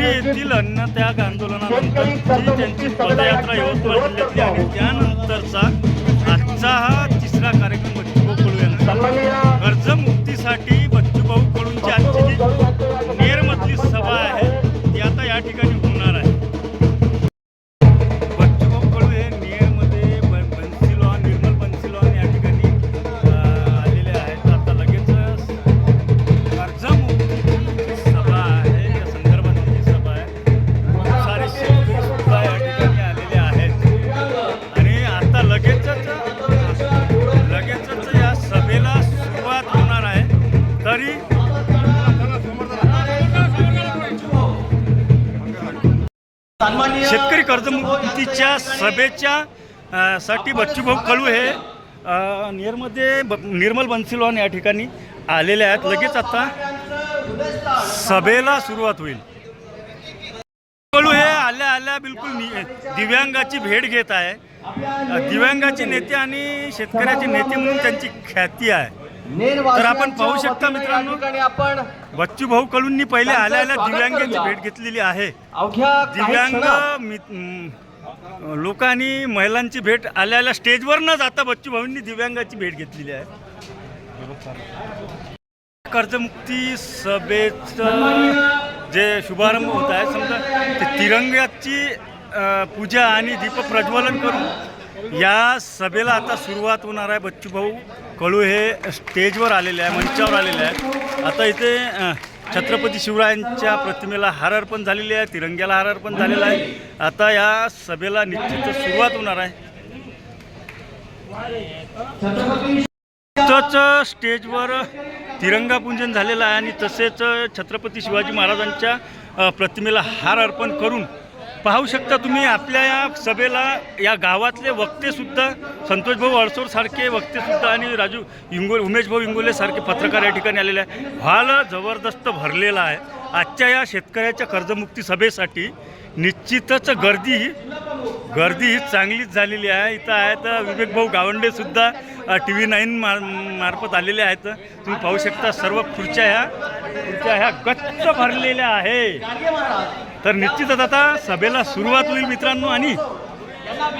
येथील अन्नत्याग आंदोलनानंतर जी त्यांची पदयात्रा यवतमाळ जिल्ह्यातली आणि त्यानंतरचा शेतकरी कर्जमुक्तीच्या सभेच्या साठी बच्चूभाऊ कळू हे नेरमध्ये निर्मल बनसिलॉन या ठिकाणी आलेले आहेत. लगेच आता सभेला सुरुवात होईल. कळू हे आल्या आल्या बिलकुल नि- दिव्यांगाची भेट घेत आहे. दिव्यांगाचे नेते आणि शेतकऱ्याचे नेते म्हणून त्यांची ख्याती आहे. तर आपण पाहू शकता मित्रांनो, आपण बच्चूभाऊ कडूंनी पहिले आल्या आल्या दिव्यांगाची भेट घेतलेली आहे. दिव्यांग लोकांनी महिलांची भेट आल्या आल्या स्टेजवर न जाता बच्चू भाऊंनी दिव्यांगाची भेट घेतलेली आहे. कर्जमुक्ती सभेचं जे शुभारंभ होत आहे समजा ते तिरंग्याची पूजा आणि दीपप्रज्वलन करून या सभेला आता सुरुवात होणार आहे बच्चू भाऊ. कळू हे स्टेजवर आलेले आहे मंचावर आलेले आहे. आता इथे छत्रपती शिवरायांच्या प्रतिमेला हार अर्पण झालेली आहे तिरंग्याला हार अर्पण झालेला आहे. आता या सभेला निश्चित सुरुवात होणार आहे. नुकतंच स्टेजवर तिरंगा पूजन झालेलं आहे आणि तसेच छत्रपती शिवाजी महाराजांच्या प्रतिमेला हार अर्पण करून पाहू शकता तुम्ही आपल्या या सभेला या गावातले वक्तेसुद्धा संतोष भाऊ सारखे वक्तेसुद्धा आणि राजू इंगोले उमेश भाऊ इंगोले सारखे पत्रकार या ठिकाणी आलेले आहे व्हाल जबरदस्त भरलेला आहे. आजच्या या शेतकऱ्याच्या कर्जमुक्ती सभेसाठी निश्चितच गर्दी ही गर्दी ही चांगलीच झालेली आहे. इथं आहे विवेक भाऊ गावंडेसुद्धा टी व्ही नाईन मार मार्फत आलेले आहेत. तुम्ही पाहू शकता सर्व खुर्च्या ह्या खुर्च्या ह्या गच्च भरलेल्या आहे. तर निश्चितच आता सभेला सुरुवात होईल मित्रांनो आणि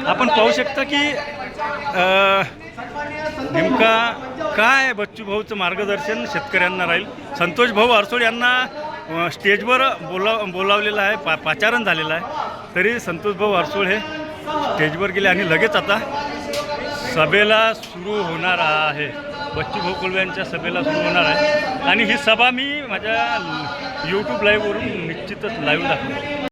आपण पाहू शकता की नेमका काय बच्चू भाऊचं मार्गदर्शन शेतकऱ्यांना राहील? संतोष भाऊ अरसोड यांना स्टेजवर बोला बोलावलेलं आहे पा पाचारण झालेलं आहे. तरी संतोषभाऊ भाऊ हे स्टेजवर गेले आणि लगेच आता सभेला सुरू होणार आहे. बच्चू भाऊ यांच्या सभेला सुरू होणार आहे. आणि ही सभा मी माझ्या यूट्यूब लाईव्हवरून निश्चितच लाईव्ह दाखवतो